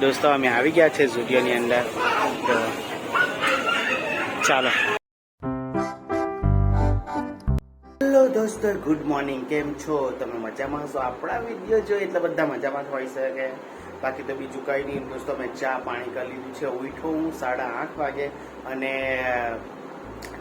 દોસ્તો અમે આવી ગયા છે સ્ટુડિયોની અંદર. તો ચાલો. હેલો દોસ્તો, ગુડ મોર્નિંગ. કેમ છો? તમે મજામાં હશો? આપણા વીડિયો જો એટલે બધા મજામાં જ હોઈ શકે. બાકી તો બીજું કંઈ નહીં. દોસ્તો, મેં ચા પાણી કરી લીધું છે. ઉઠો હું સાડા આઠ વાગે અને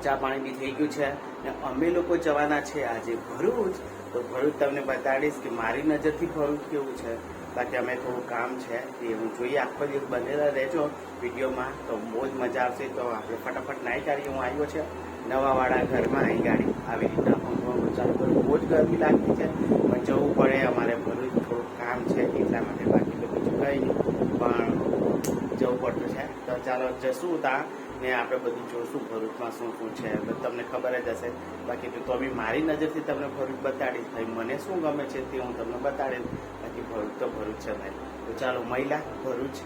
ચા પાણી બી થઈ ગયું છે. ને અમે લોકો જવાના છે આજે ભરૂચ. તો ભરૂચ તમને બતાડીશ કે મારી નજરથી ભરૂચ કેવું છે. બાકી અમે થોડું કામ છે એ હું જોઈએ. આખો દિવસ બનેલા રહેજો વિડીયોમાં. તો બહુ જ મજા આવશે. તો આપણે ફટાફટ નાઈ કાઢીએ. હું આવ્યો છે નવાવાળા ઘરમાં અહીં ગાડી આવી રીતના પંખવાનું ચાલુ કરું બહુ જ ગરમી લાગતી છે. પણ જવું પડે. અમારે ભરૂચ થોડું કામ છે. એટલા માટે બાકી તો બીજું કંઈ નહીં પણ જવું પડતું છે. તો ચાલો જશું ત્યાં ને આપણે બધું જોશું ભરૂચમાં શું શું છે. તમને ખબર જ હશે. બાકી તો બી મારી નજરથી તમને ભરૂચ બતાડીશ. ભાઈ, મને શું ગમે છે તે હું તમને બતાડીશ. બાકી ભરૂચ તો ભરૂચ છે ભાઈ. તો ચાલો મહિલા, ભરૂચ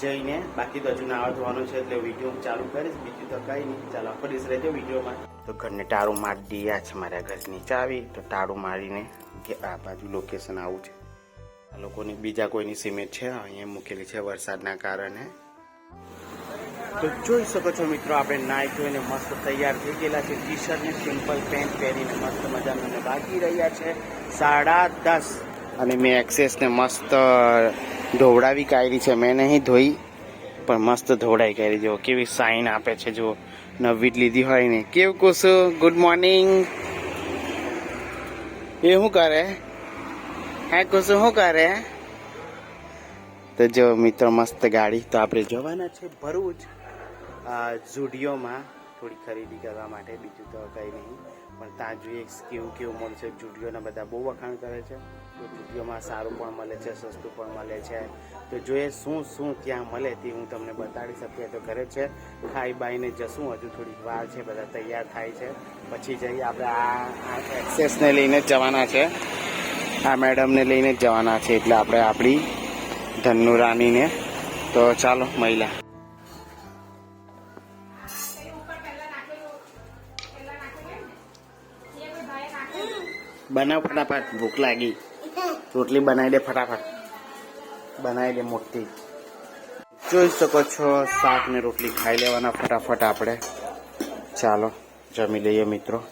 જઈને બાકી તો હજુ નાવા ધોવાનું છે એટલે વીડિયો હું ચાલુ કરીશ. બીજું તો કંઈ નહીં. ચાલો દિવસ રહેજો વિડીયોમાં. તો ઘરને ટાળું મારી દઈએ છે મારા ઘરની ચાવી. તો ટાળું મારીને કે આ બાજુ લોકેશન આવું છે. આ લોકોની બીજા કોઈની સિમેન્ટ છે, અહીંયા મૂકેલી છે વરસાદના કારણે. તો જોઈ શકો છો મિત્રો, આપણે નાઈ જોઈને મસ્ત તૈયાર થઈ ગયેલા છે. ટી શર્ટ ને સિમ્પલ પેન્ટ પહેરીને મસ્ત મજાનું મને બાકી રહ્યા છે. સાડા દસ અને મેં એક્સેસને મસ્ત ધોવડાવી કાઢી છે. મેં નહીં ધોઈ, પણ મસ્ત ધોવડાવી કાઢી. જુઓ, કેવી સાઈન આપે છે. જો નવી જ લીધી હોય ને. કેવું કુસુ? ગુડ મોર્નિંગ એ શું કરે? હે કુસુ, શું કરે? તો જો, મિત્રો, મસ્ત ગાડી. તો આપણે જવાના છે ભરૂચ ઝુડિયોમાં થોડી ખરીદી કરવા માટે. બીજું તો કંઈ નહીં. પણ ત્યાં જોઈએ કેવું કેવું મળશે. ઝુડિયોના બધા બહુ વખાણ કરે છે. તો સારું પણ મળે છે, સસ્તું પણ મળે છે. તો જોઈએ શું શું ત્યાં મળે તે હું તમને બતાડી શકીએ તો ઘરે છે. ખાઈ બાઈને જશું, હજુ થોડીક વાર છે, બધા તૈયાર થાય છે. પછી જઈએ, આપણે આ એક્સેસને લઈને જ જવાના છે. આ મેડમને લઈને જ જવાના છે, એટલે આપણે આપણી ધનુ રાનીને તો ચાલો, મહિલા. બનાવ ફટાફટ, ભૂખ લાગી. રોટલી બનાવી દે ફટાફટ. બનાવી દે મોટી. જોઈ શકો છો, શાક ને રોટલી ખાઈ લેવાના ફટાફટ આપણે. ચાલો, જમી લઈએ મિત્રો.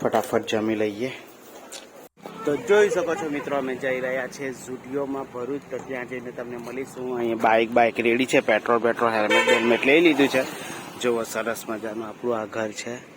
ફટાફટ જમી લઈએ. તો જોઈ શકો છો મિત્રો, અમે જઈ રહ્યા છે ઝુડિયોમાં ભરૂચ. તો ત્યાં જઈને તમને મળીશું. અહીંયા બાઇક બાઇક રેડી છે. પેટ્રોલ પેટ્રોલ, હેલ્મેટ હેલ્મેટ લઈ લીધું છે. જુઓ, સરસ મજાનું આપણું આ ઘર છે.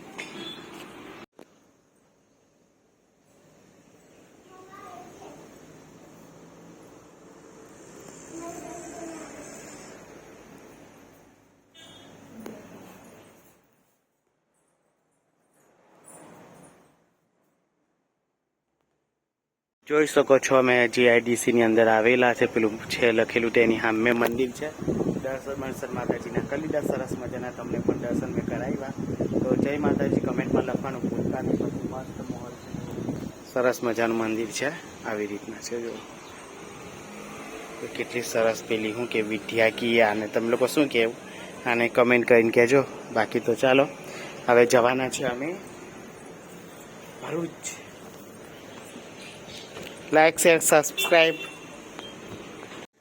જોઈ શકો છો અમે જીઆઈડીસી ની અંદર આવેલા છે. પેલું છે લખેલું તેની સામે મંદિર છે. દર્શન મણસર માતાજીના કરી લીધા સરસ મજાના તમને પણ દર્શન મેં કરાવ્યા. તો જય માતાજી, કમેન્ટમાં લખવાનું ભૂલતા નહીં. બધું મસ્ત મોહર સરસ મજાનું મંદિર છે. આવી રીતના છે. જો. કેટલી સરસ પેલી હું કે વિદ્યા કી આને તમે લોકો શું કહેવું આને કમેન્ટ કરીને કહેજો. બાકી તો ચાલો. હવે જવાના છે અમે ભરૂચ. લાઈક શેર સબસ્ક્રાઈબ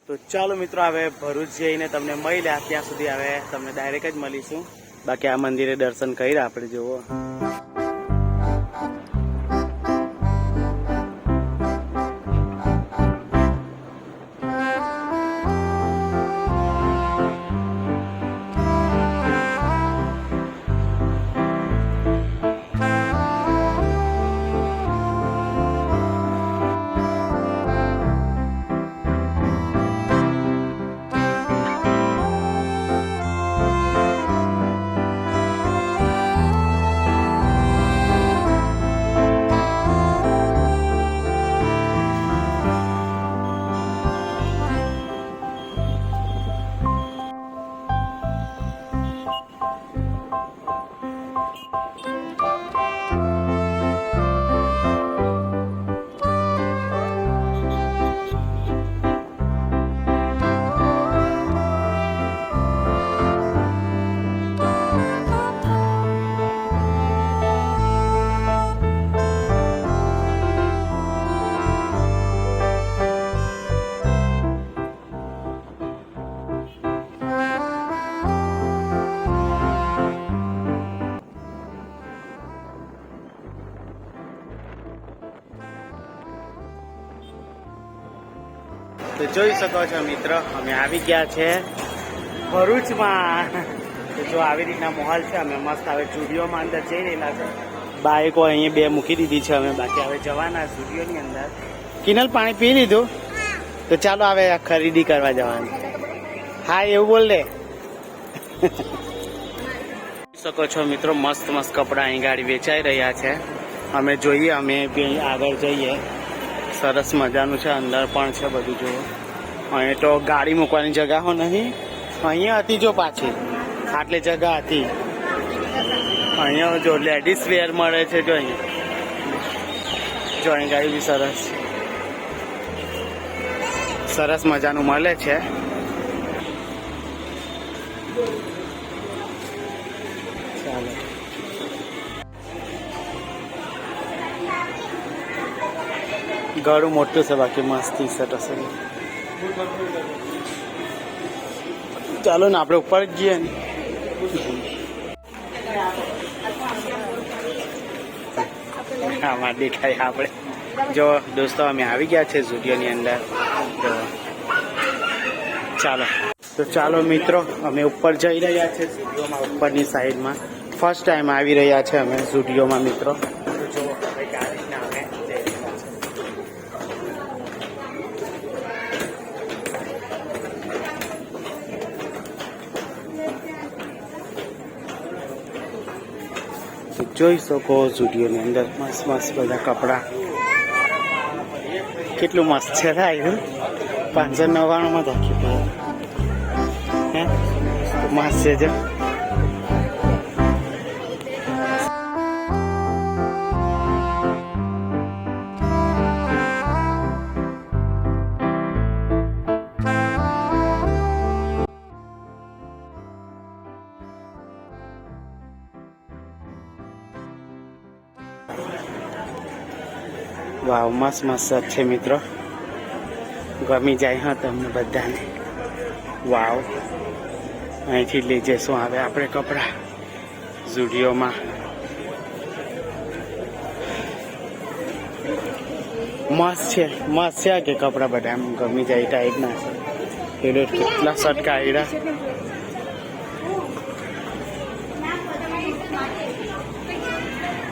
તો ચાલો મિત્રો, હવે ભરૂચ જઈને તમને મળ્યા ત્યાં સુધી હવે તમને ડાયરેક્ટ જ મળીશું. બાકી આ મંદિરે દર્શન કર્યા આપણે, જુઓ. તો જોઈ શકો છો મિત્ર, અમે આવી ગયા છે ભરૂચમાં. તો જો આવી રીતના માહોલ છે, અમે મસ્ત હવે સ્ટુડિયોમાં અંદર જઈ રહેલા છે. બાઈકો અહીંયા બે મૂકી દીધી છે અમે, બાકી હવે જવાના સ્ટુડિયોની અંદર. કિનલ, પાણી પી લીધું? તો ચાલો હવે ખરીદી કરવા જવાની. હા, એવું બોલ દે. શકો છો મિત્રો, મસ્ત મસ્ત કપડાં અહીં ગાડી વેચાઈ રહ્યા છે. અમે જોઈએ, અમે આગળ જઈએ. સરસ મજાનું છે, અંદર પણ છે બધું જો અહીં તો ગાડી મૂકવાની જગાઓ નહીં. અહીંયા હતી જો પાછી. આટલી જગા હતી. અહીંયા જો લેડીઝ વેર મળે છે જો અહીંયા જો અહીં ગાડી બી સરસ સરસ મજાનું મળે છે. ગળું મોટું છે, બાકી મસ્ત ટી શર્ટ હશે ચાલો ને, આપણે ઉપર જઈએ ને. આમાં દેખાય આપણે. જો, દોસ્તો, અમે આવી ગયા છે ઝુડિયોની અંદર. તો ચાલો. તો ચાલો મિત્રો, અમે ઉપર જઈ રહ્યા છે સ્ટુડિયોમાં ઉપરની સાઈડમાં. ફર્સ્ટ ટાઈમ આવી રહ્યા છે અમે ઝુડિયોમાં, મિત્રો તો જો કંઈક આ રીતના અમે જઈ રહ્યા છે જોઈ શકો સ્ટુડિયોની અંદર મસ્ત મસ્ત બધા કપડાં. કેટલું મસ્ત છે થાય પાંચસો નવ્વાણુંમાં પડે હે? મસ્ત છે જો. વાવ, મસ્ત મસ્ત છે મિત્રો. ગમી જાય હા તમને બધાને. વાવ. અહીંથી લઈ જઈશું હવે આપણે કપડાં. ઝુડિયોમાં મસ્ત છે મસ્ત છે કે કપડાં બધા. ગમી જાય ટાઈપના. છે કેટલા સટકા આવ્યા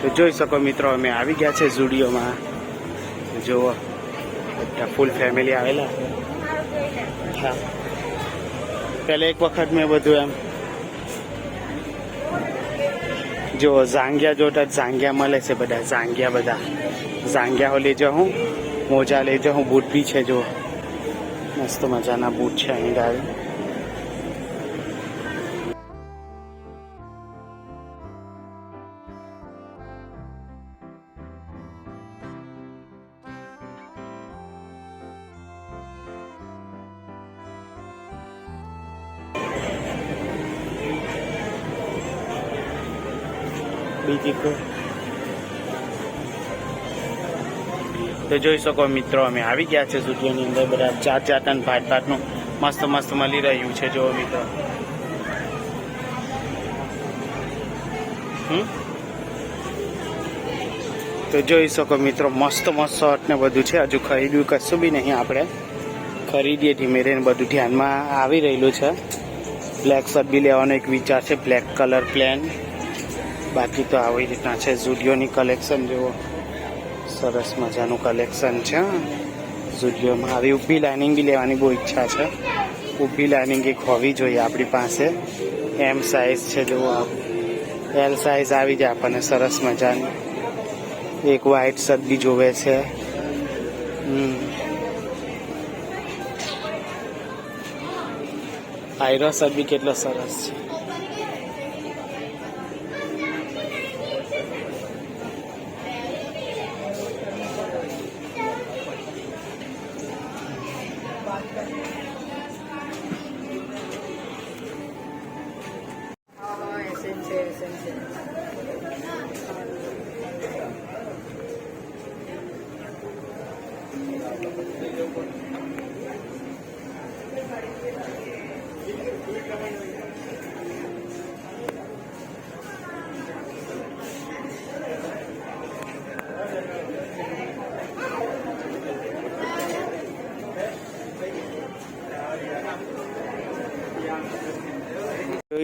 તો જોઈ શકો મિત્રો, અમે આવી ગયા છે ઝુડિયોમાં જુઓ, બધા ફૂલ ફેમિલી આવેલા. હા. પહેલાં એક વખત મેં બધું એમ. જો ઝાંગિયા જોતા ઝાંગ્યા મળે છે બધા, ઝાંગ્યા બધા. ઝાંગ્યાઓ લઈ જાઉં હું, મોજા લઈ જાઉં બૂટ બી છે જો મસ્ત મજાના બૂટ છે અહીં ગાડી. બીજી તો જોઈ શકો મિત્રો, અમે આવી ગયા છે સૂર્યની અંદર બધા ચાર ચાર ભાત ભાતનું મસ્ત મસ્ત મળી રહ્યું છે જો મિત્રો? તો જોઈ શકો મિત્રો, મસ્ત મસ્ત શર્ટ ને બધું છે. હજુ ખરીદ્યું કશું બી નહીં આપણે. ખરીદીએ ધીમે રહીને બધું ધ્યાનમાં આવી રહેલું છે. બ્લેક શર્ટ બી લેવાનો એક વિચાર છે બ્લેક કલર પ્લેન બાકી તો આવી રીતના છે. ઝુડિયોની કલેક્શન જુઓ. સરસ મજાનું કલેક્શન છે ઝુડિયોમાં આવી ઊભી લાઇનિંગ બી લેવાની બહુ ઈચ્છા છે. ઊભી લાઇનિંગ એક હોવી જોઈએ આપણી પાસે. એમ સાઇઝ છે, જુઓ એલ સાઇઝ આવી જાય આપણને, સરસ મજાની. એક વ્હાઇટ શર્ટ બી જોવે છે. આયરો શર્ટ બી કેટલો સરસ છે.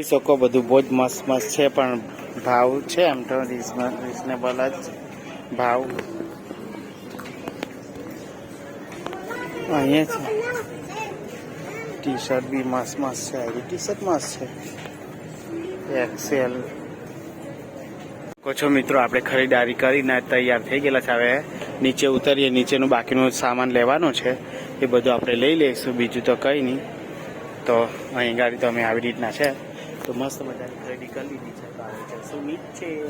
જોઈ શકો, બધું બહુ જ મસ્ત મસ્ત છે, પણ ભાવ છે એમ તો રિઝનેબલ જ ભાવ. અહીંયા છે ટી શર્ટ બી મસ્ત મસ્ત છે, આવી ટી શર્ટ મસ્ત છે. એક્સેલ. કોછો મિત્રો, આપણે ખરીદારી કરીને તૈયાર થઈ ગયેલા છે. હવે નીચે ઉતરીએ, નીચેનું બાકીનું સામાન લેવાનું છે. એ બધું આપણે લઈ લઈશું, બીજું તો કંઈ નહીં. તો અહીં ગાડી તો અમે આવી રીતના છે. તો મસ્ત મજાની ખરીદી કરી લીધી છે. તો સુ નીચ છે.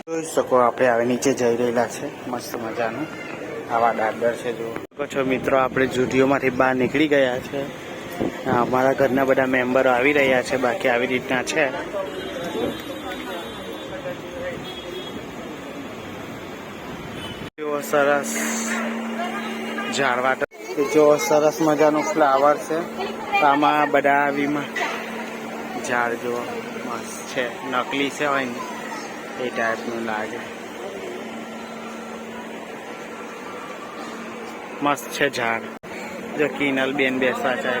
જોઈ શકો આપણે હવે નીચે જઈ રહેલા છે. મસ્ત મજાનું. આવા દાદર છે જો. છો મિત્રો, આપણે જુડીઓમાંથી બહાર નીકળી ગયા છે. અમારા ઘરના બધા મેમ્બરો આવી રહ્યા છે. બાકી આવી રીતના છે. જો સરસ ઝાડવા તો જો સરસ મજાનું ફ્લાવર છે. આમાં બધા આવીમાં ઝાડ જો મસ્ત છે, નકલી છે હોય ને, એ ટાઈપનું લાગે. મસ્ત છે ઝાડ. જો કિનલ બેન બેસવા ચાલે.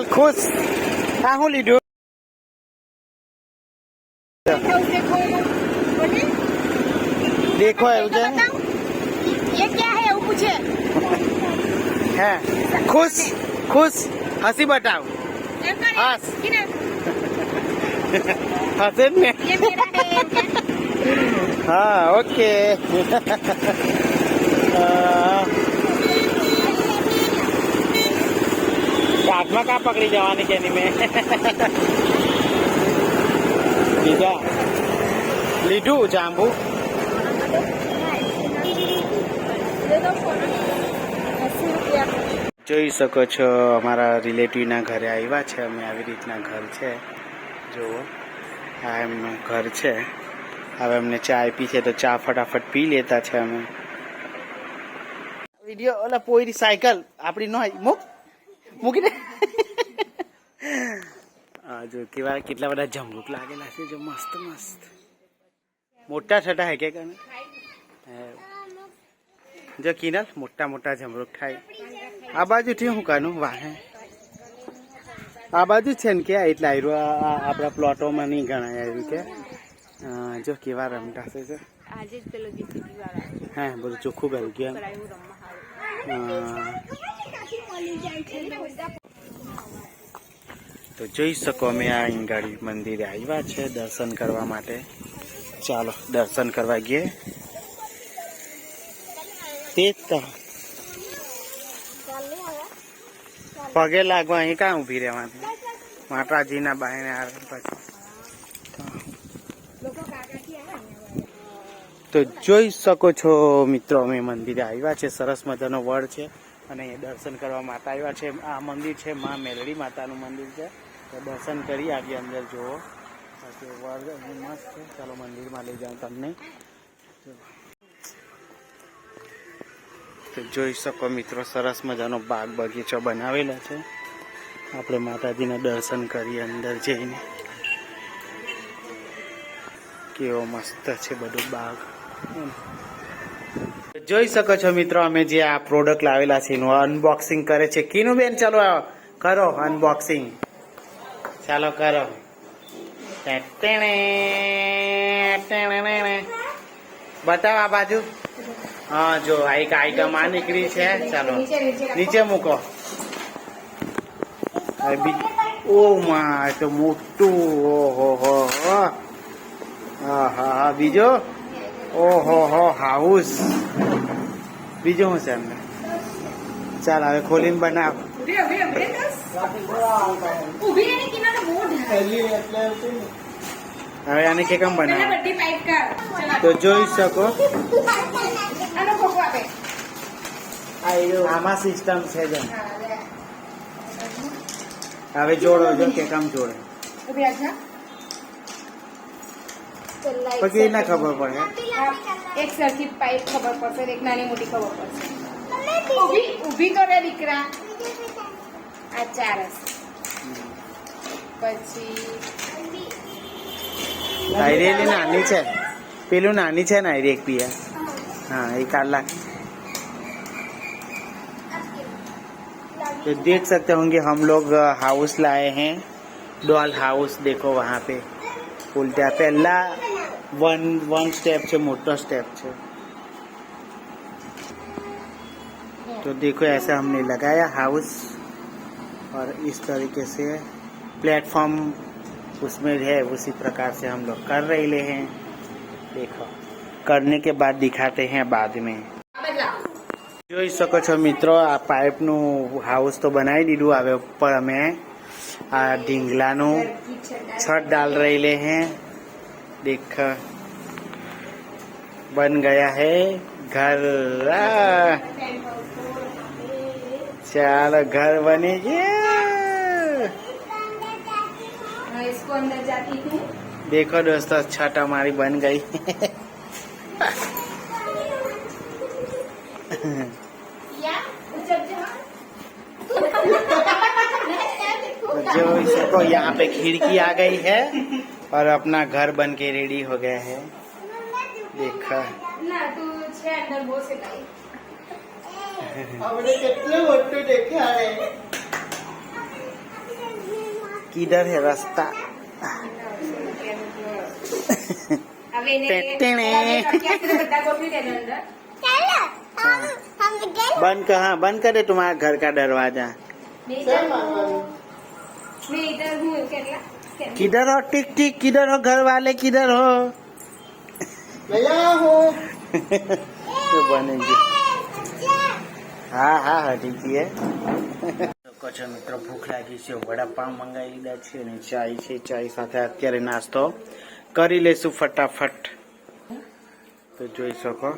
પટેલ ખુશ આ શું લીધું દેખો એવું છે હે ખુશ ખુશ હસી બતાવ હસ હસે હા ઓકે હાથમાં કા પકડી જવાની કે મેં? બીજા? લીધું જાંબુ? જોઈ શકો છો, અમારા રિલેટિવના ઘરે આવ્યા છે. અમે આવી રીતના ઘર છે. જુઓ, આ એમનું ઘર છે. હવે અમને ચા પી છે તો ચા ફટાફટ પી લેતા છે અમે. વીડિયો, ઓલા પોઈરી સાયકલ આપણી ન મૂક. મૂકી દે આ જો કેવા કેટલા બધા જમરૂક લાગેલા છે જો મસ્ત મસ્ત. મોટા છટા હે કે કને? હે. જો કિનલ મોટા મોટા જમરૂક થાય આ બાજુથી શું કાનું? વાહે આ બાજુ છે ને કે એટલે આવ્યું આપણા પ્લોટોમાં નહીં ગણાય આવ્યું કે. જો કેવા રમતા છે જો. આજે જ પેલો હા બધું ચોખ્ખું કરાયું હારું તો જોઈ શકો અમે આ ઈંગાળી મંદિરે આવ્યા છે દર્શન કરવા માટે. ચાલો, દર્શન કરવા ગયે તે જ પગે લાગવા અહીં કાં ઊભી રહેવાની? માતાજીના બાયને આવે પછી. તો જોઈ શકો છો મિત્રો, અમે મંદિરે આવ્યા છે. સરસ મજાનો વડ છે. અને દર્શન કરવા માટે આવ્યા છે. આ મંદિર છે મા મેલડી માતાનું મંદિર છે. તો દર્શન કરી આવીએ અંદર, જુઓ. વર્ગ મસ્ત છે. ચાલો મંદિરમાં લઈ જાઉં તમને. જોઈ શકો મિત્રો, સરસ મજાનો બાગ બગીચો બનાવેલો છે. આપણે માતાજીના દર્શન કરીએ અંદર જઈને. કેવો મસ્ત છે બધું બાગ. જોઈ શકો છો મિત્રો, અમે જે આ પ્રોડક્ટ લાવેલા છે એનું અનબોક્સિંગ કરે છે. કીનું બેન ચાલો કરો અનબોક્સિંગ ચાલો કરો. બતાવ આ બાજુ. હા, જો, આ એક આઈટમ આ નીકળી છે. ચાલો, નીચે મૂકો. ઓ માં તો મોટું. ઓહો. હા હા. હા, બીજો. ઓહો હો હાઉસ. બીજું શું છે એમને? ચાલ હવે ખોલીને બનાવ. હવે આને કે કેમ બનાવ? તો જોઈ શકો. આમાં સિસ્ટમ છે જેમ હવે જોડો જો કે કામ જોડે. પછી ના ખબર પડે એક સરખી પાઇપ ખબર પડશે અને એક નાની મોટી ખબર પડશે ઊભી ઊભી કરે દીકરા આ ચાર હશે પછી આયરેલી નાની છે પેલું નાની છે ને આયરી એક પિયા हाँ एक काला तो देख सकते होंगे हम लोग हाउस लाए हैं डॉल हाउस देखो वहाँ पे उल्टा पहला वन वन स्टेप છે મોટો स्टेप છે तो देखो ऐसा हमने लगाया हाउस और इस तरीके से प्लेटफॉर्म उसमें है उसी प्रकार से हम लोग कर रहे हैं देखो करने के बाद दिखाते हैं बाद में બદલા જોઈ શકો છો મિત્રો આ પાઇપનું હાઉસ તો બનાવી દીધું હવે ઉપર અમે આ ઢીંગલાનું छत डाल रहे हैं देख बन गया है घर आ, चलो घर बने गया हाँ, इसको अंदर जाती हूँ देखो दोस्तों छत हमारी बन गई या उचल जा जो इसको यहाँ पे खिड़की आ गई है और अपना घर बन के रेडी हो गया है। देखा। किधर है रास्ता? बंद कहा बंद करे तुम्हारा घर का दरवाज़ा। मैं इधर हूँ। मैं इधर हूँ केरला केरला। किधर हो टिक टिक किधर हो घर वाले किधर हो तो बनेंगे હા હા હટી ગઈ કચ્છ મિત્રો ભૂખ લાગી છે વડાપાવ મંગાવી લીધા છે અને ચાય છે ચાય સાથે અત્યારે નાસ્તો કરી લેશું ફટાફટ તો જોઈ શકો